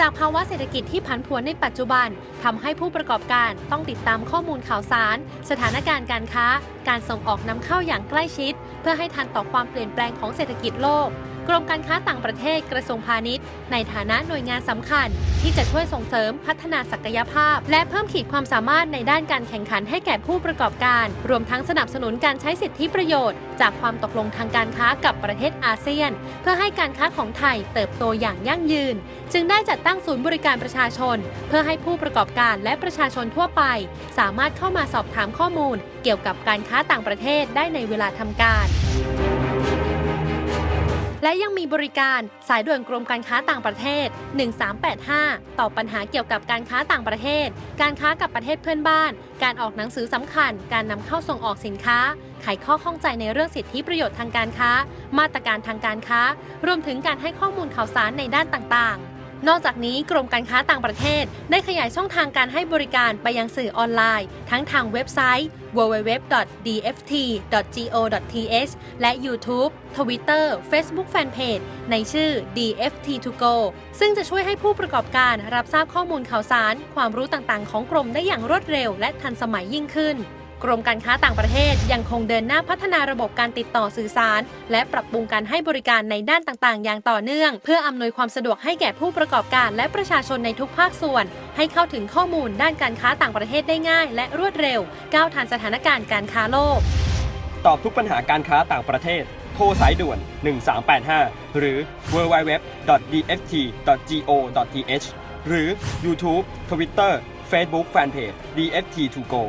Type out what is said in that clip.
จากภาวะเศรษฐกิจที่ผันผวนในปัจจุบันทำให้ผู้ประกอบการต้องติดตามข้อมูลข่าวสาร สถานการณ์การค้า การส่งออกนำเข้าอย่างใกล้ชิด เพื่อให้ทันต่อความเปลี่ยนแปลงของเศรษฐกิจโลก รมการค้าต่างประเทศกระทรวงพาณิชย์ ในฐานะหน่วยงานสำคัญ ที่จะช่วยส่งเสริมพัฒนาศักยภาพ และเพิ่มขีดความสามารถในด้านการแข่งขันให้แก่ผู้ประกอบการ รวมทั้งสนับสนุนการใช้สิทธิประโยชน์ จากความตกลงทางการค้ากับประเทศอาเซียน เพื่อให้การค้าของไทยเติบโตอย่างยั่งยืน จึงได้จัดตั้งศูนย์บริการประชาชน เพื่อให้ผู้ประกอบการและประชาชนทั่วไป สามารถเข้ามาสอบถามข้อมูล เกี่ยวกับการค้าต่างประเทศได้ในเวลาทำการ และยังมีบริการสายด่วนกรมการค้าต่างประเทศ 1385 ตอบปัญหาเกี่ยวกับการค้าต่างประเทศ การค้ากับประเทศเพื่อนบ้าน การออกหนังสือสำคัญ การนำเข้าส่งออกสินค้า ไขข้อข้องใจในเรื่องสิทธิประโยชน์ทางการค้า มาตรการทางการค้า รวมถึงการให้ข้อมูลข่าวสารในด้านต่างๆ นอกจากนี้กรมการค้าต่างประเทศ ได้ขยายช่องทางการให้บริการไปยังสื่อออนไลน์ ทั้งทางเว็บไซต์ www.dft.go.th และ YouTube Twitter Facebook Fanpage ในชื่อ DFT to go ซึ่งจะช่วยให้ผู้ประกอบการรับทราบข้อมูลข่าวสาร ความรู้ต่างๆ ของกรมได้อย่างรวดเร็วและทันสมัยยิ่งขึ้น กรมการค้าต่างประเทศยังคงเดินหน้าพัฒนาระบบการติดต่อสื่อสาร และปรับปรุงการให้บริการในด้านต่างๆ อย่างต่อเนื่อง เพื่ออำนวยความสะดวกให้แก่ผู้ประกอบการ และประชาชนในทุกภาคส่วน ให้เข้าถึงข้อมูลด้านการค้าต่างประเทศได้ง่าย และรวดเร็ว ก้าวทันสถานการณ์การค้าโลก ตอบทุกปัญหาการค้าต่างประเทศ โทรสายด่วน 1385 หรือ www.dft.go.th หรือ YouTube Twitter Facebook Fanpage DFT to go